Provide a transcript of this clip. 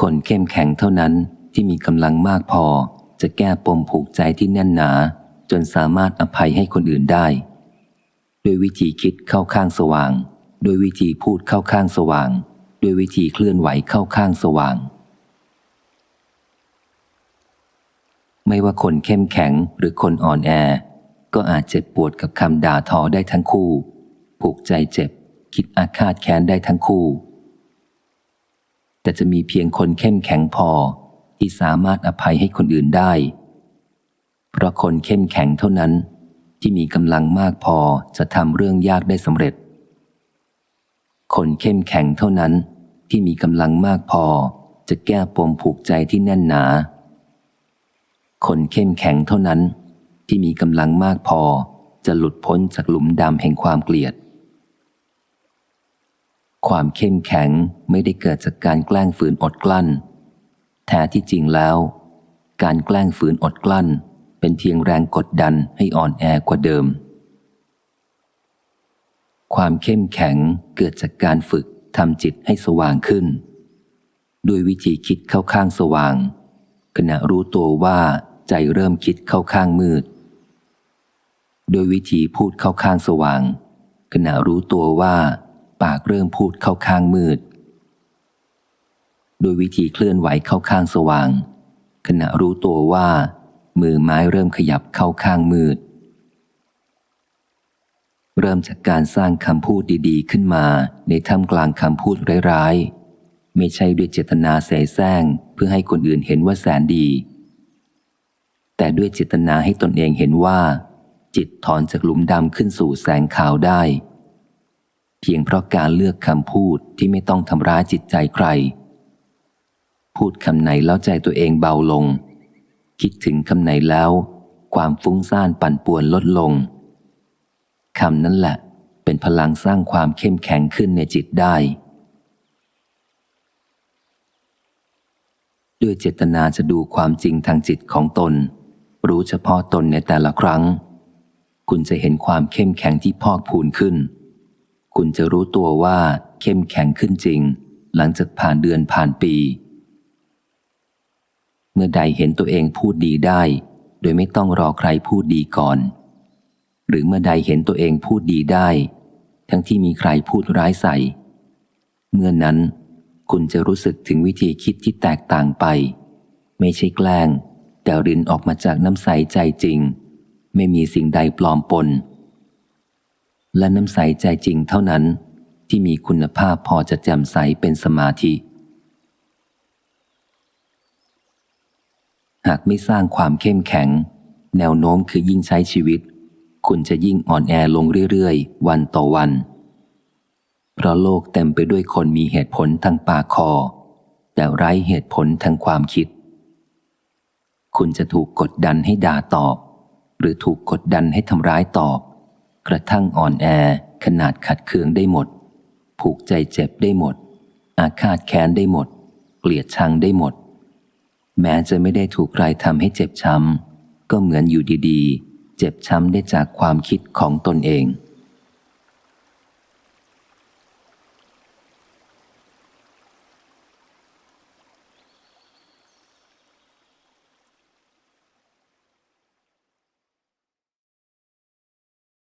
คนเข้มแข็งเท่านั้นที่มีกำลังมากพอ จะแก้ปมผูกใจที่แน่นหนา จนสามารถอภัยให้คนอื่นได้ ด้วยวิธีคิดเข้าข้างสว่าง ด้วยวิธีพูดเข้าข้างสว่าง ด้วยวิธีเคลื่อนไหวเข้าข้างสว่าง ไม่ว่าคนเข้มแข็งหรือคนอ่อนแอ ก็อาจเจ็บปวดกับคำด่าทอได้ทั้งคู่ ผูกใจเจ็บ คิดอาฆาตแค้นได้ทั้งคู่ แต่จะมีเพียงคนเข้มแข็งพอ ที่สามารถอภัยให้คนอื่นได้ เพราะคนเข้มแข็งเท่านั้น ที่มีกำลังมากพอจะทำเรื่องยากได้สำเร็จ คนเข้มแข็งเท่านั้นที่มีกำลังมากพอ จะแก้ปมผูกใจที่แน่นหนา คนเข้มแข็งเท่านั้น ที่มีกำลังมากพอจะหลุดพ้นจากหลุมดำแห่งความเกลียด ความเข้มแข็งไม่ได้เกิดจากการแกล้งฝืนอดกลั้น แท้ที่จริงแล้ว การแกล้งฝืนอดกลั้น เป็นเพียงแรงกดดันให้อ่อนแอกว่าเดิม ความเข้มแข็งเกิดจากการฝึกทำจิตให้สว่างขึ้น ด้วยวิธีคิดเข้าข้างสว่าง ขณะรู้ตัวว่าใจเริ่มคิดเข้าข้างมืด โดยวิธีพูดเข้าข้างสว่าง ขณะรู้ตัวว่า ปากเริ่มพูดเข้าข้างมืด โดยวิธีเคลื่อนไหวเข้าข้างสว่าง ขณะรู้ตัวว่า มือไม้เริ่มขยับเข้าข้างมืด เริ่มจากการสร้างคำพูดดีๆ ขึ้นมาในท่ามกลางคำพูดร้ายๆ ไม่ใช่ด้วยเจตนาเสแสร้งเพื่อให้คนอื่นเห็นว่าแสนดี แต่ด้วยเจตนาให้ตนเองเห็นว่า จิตถอนจากหลุมดำขึ้นสู่แสงขาวได้ เพียงเพราะการเลือกคำพูดที่ไม่ต้องทำร้ายจิตใจใคร พูดคำไหนแล้วใจตัวเองเบาลง คิดถึงคำไหนแล้ว ความฟุ้งซ่านปั่นป่วนลดลงคำนั้นแหละเป็นพลังสร้างความเข้มแข็งขึ้นในจิตได้ ด้วยเจตนาจะดูความจริงทางจิตของตน รู้เฉพาะตนในแต่ละครั้ง คุณจะเห็นความเข้มแข็งที่พอกพูนขึ้น คุณจะรู้ตัวว่าเข้มแข็งขึ้นจริง หลังจากผ่านเดือนผ่านปี เมื่อใดเห็นตัวเองพูดดีได้ โดยไม่ต้องรอใครพูดดีก่อน หรือเมื่อใดเห็นตัวเองพูดดีได้ ทั้งที่มีใครพูดร้ายใส่ เมื่อนั้นคุณจะรู้สึกถึงวิธีคิดที่แตกต่างไป ไม่ใช่แกล้ง แต่รินออกมาจากน้ำใสใจจริง ไม่มีสิ่งใดปลอมปน และน้ำใสใจจริงเท่านั้น ที่มีคุณภาพพอจะแจ่มใสเป็นสมาธิ หากไม่สร้างความเข้มแข็ง แนวโน้มคือยิ่งใช้ชีวิต คุณจะยิ่งอ่อนแอลงเรื่อยๆ วันต่อวัน เพราะโลกเต็มไปด้วยคนมีเหตุผลทางปากคอ แต่ไร้เหตุผลทางความคิด คุณจะถูกกดดันให้ด่าตอบ หรือถูกกดดันให้ทำร้ายตอบ กระทั่งอ่อนแอขนาดขัดเคืองได้หมด ผูกใจเจ็บได้หมด อาฆาตแค้นได้หมด เกลียดชังได้หมด แม้จะไม่ได้ถูกใครทำให้เจ็บช้ำก็เหมือนอยู่ดีๆ เจ็บช้ำได้จากความคิดของตนเอง